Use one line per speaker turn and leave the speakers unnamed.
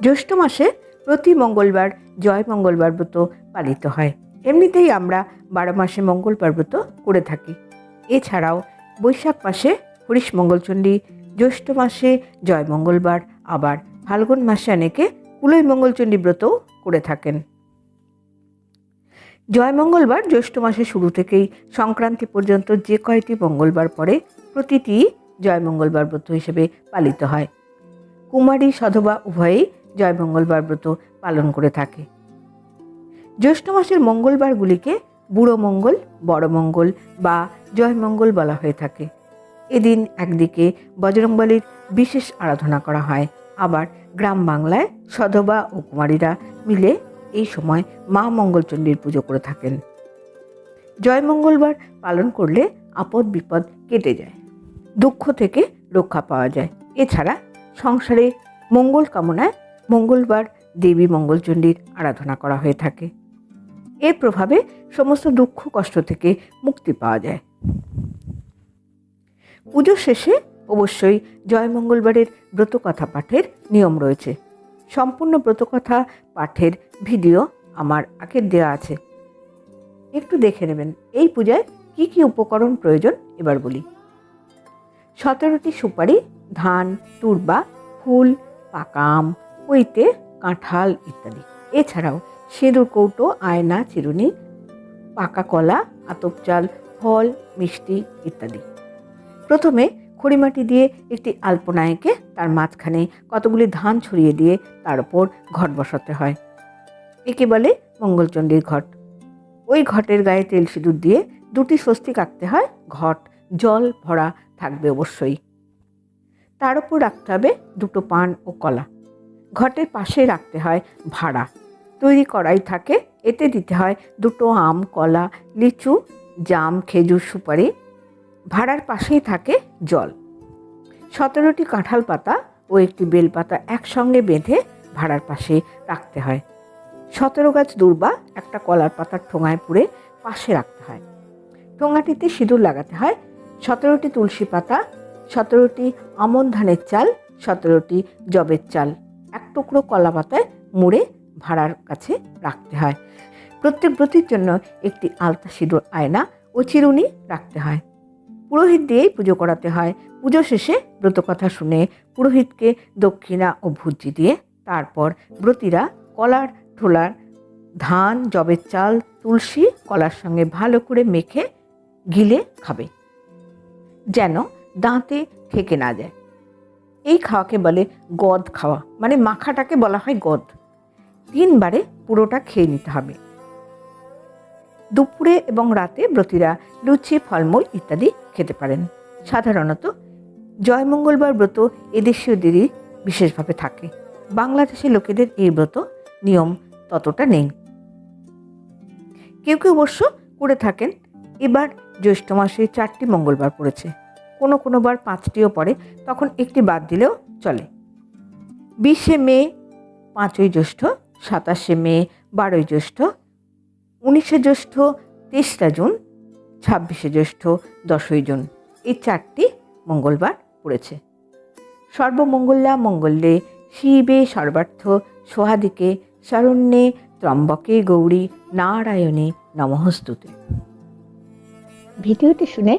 জ্যৈষ্ঠ মাসে প্রতি মঙ্গলবার জয় মঙ্গলবার ব্রত পালিত হয়। এমনিতেই আমরা বারো মাসে মঙ্গলবার ব্রত করে থাকি। এছাড়াও বৈশাখ মাসে হরিশ মঙ্গলচণ্ডী, জ্যৈষ্ঠ মাসে জয় মঙ্গলবার, আবার ফাল্গুন মাসে অনেকে কুলই মঙ্গলচণ্ডী ব্রতও করে থাকেন। জয় মঙ্গলবার জ্যৈষ্ঠ মাসের শুরু থেকেই সংক্রান্তি পর্যন্ত যে কয়টি মঙ্গলবার পরে প্রতিটি জয় মঙ্গলবার ব্রত হিসেবে পালিত হয়। কুমারী সধবা উভয়েই জয় মঙ্গলবার ব্রত পালন করে থাকে। জ্যৈষ্ঠ মাসের মঙ্গলবারগুলিকে বুড়ো মঙ্গল, বড় মঙ্গল বা জয় মঙ্গল বলা হয়ে থাকে। এদিন একদিকে বজরংবলীর বিশেষ আরাধনা করা হয়। আবার গ্রাম বাংলায় সধবা ও কুমারীরা মিলে এই সময় মা মঙ্গলচণ্ডীর পুজো করে থাকেন। জয় মঙ্গলবার পালন করলে আপদ বিপদ কেটে যায়, দুঃখ থেকে রক্ষা পাওয়া যায়। এছাড়া সংসারে মঙ্গল কামনায় মঙ্গলবার দেবী মঙ্গলচণ্ডীর আরাধনা করা হয়ে থাকে। এর প্রভাবে সমস্ত দুঃখ, কষ্ট থেকে মুক্তি পাওয়া যায়। পুজো শেষে অবশ্যই জয় মঙ্গলবারের ব্রতকথা পাঠের নিয়ম রয়েছে। সম্পূর্ণ ব্রতকথা পাঠের ভিডিও আমার আগের দেওয়া আছে। একটু দেখে নেবেন, এই পূজায় কি কি উপকরণ প্রয়োজন এবার বলি। সতেরোটি সুপারি, ধান, তুরবা, ফুল পাকা আম পৈতে কাঁঠাল ইত্যাদি। এছাড়াও সিঁদুর, কৌটো, আয়না, চিরুনি, পাকা কলা, আতপ চাল, ফল, মিষ্টি ইত্যাদি। প্রথমে খড়িমাটি দিয়ে একটি আলপনা এঁকে তার মাঝখানে কতগুলি ধান ছড়িয়ে দিয়ে তার উপর ঘট বসাতে হয়। একে বলে মঙ্গলচণ্ডীর ঘট। ওই ঘটের গায়ে তেল সিঁদুর দিয়ে দুটি স্বস্তিক আঁকতে হয়। ঘট, জল, ভরা থাকবে অবশ্যই। তার উপর রাখতে হবে দুটো পান ও কলা। ঘটের পাশে রাখতে হয় ভাড়া। তৈরি করাই থাকে, এতে দিতে হয় দুটো আম, কলা, লিচু, জাম, খেজুর, সুপারি। ভাড়ার পাশেই থাকে জল। সতেরোটি কাঁঠাল পাতা ও একটি বেলপাতা একসঙ্গে বেঁধে ভাড়ার পাশে রাখতে হয়। সতেরো গাছ দূর্বা একটা কলার পাতার ঠোঙায় পুড়ে পাশে রাখতে হয়। ঠোঙাটিতে সিঁদুর লাগাতে হয়, সতেরোটি তুলসী পাতা, সতেরোটি আমন ধানের চাল, সতেরোটি জবের চাল। এক টুকরো কলা পাতায় মুড়ে ভাড়ার কাছে রাখতে হয়। প্রত্যেক ব্রতির জন্য একটি আলতা সিঁদুর আয়না ও চিরুনি রাখতে হয়। পুরোহিত দিয়েই পুজো করাতে হয়। পুজো শেষে ব্রতকথা শুনে পুরোহিতকে দক্ষিণা ও ভুজি দিয়ে তারপর ব্রতীরা কলার ঠোলার ধান, জবের চাল, তুলসী কলার সঙ্গে ভালো করে মেখে গিলে খাবে। যেন দাঁতে থেকে না যায়। এই খাওয়াকে বলে গদ খাওয়া। মানে মাখাটাকে বলা হয় গদ। তিনবারে পুরোটা খেয়ে নিতে হবে। দুপুরে এবং রাতে ব্রতীরা লুচি, ফলমূল ইত্যাদি খেতে পারেন। সাধারণত জয় মঙ্গলবার ব্রত এদেশীয়দেরই বিশেষভাবে থাকে। বাংলাদেশের লোকেদের এই ব্রত নিয়ম ততটা নেই। কেউ কেউ অবশ্য করে থাকেন। এবার জ্যৈষ্ঠ মাসে চারটি মঙ্গলবার পড়েছে। কোনো কোনো বার পাঁচটিও পড়ে, তখন একটি বাদ দিলেও চলে। বিশে মে, পাঁচই জ্যৈষ্ঠ, সাতাশে মে, বারোই জ্যৈষ্ঠ, উনিশে জ্যৈষ্ঠ তেইশটা জুন, ছাব্বিশে জ্যৈষ্ঠ, দশই জুন। এই চারটি মঙ্গলবার পড়েছে। সর্বমঙ্গলা মঙ্গলে, শিবে সর্বার্থ, সোহাদিকে শরণ্যে ত্রম্বকে গৌরী, নারায়ণে নমস্তুতে।
ভিডিওটি শুনে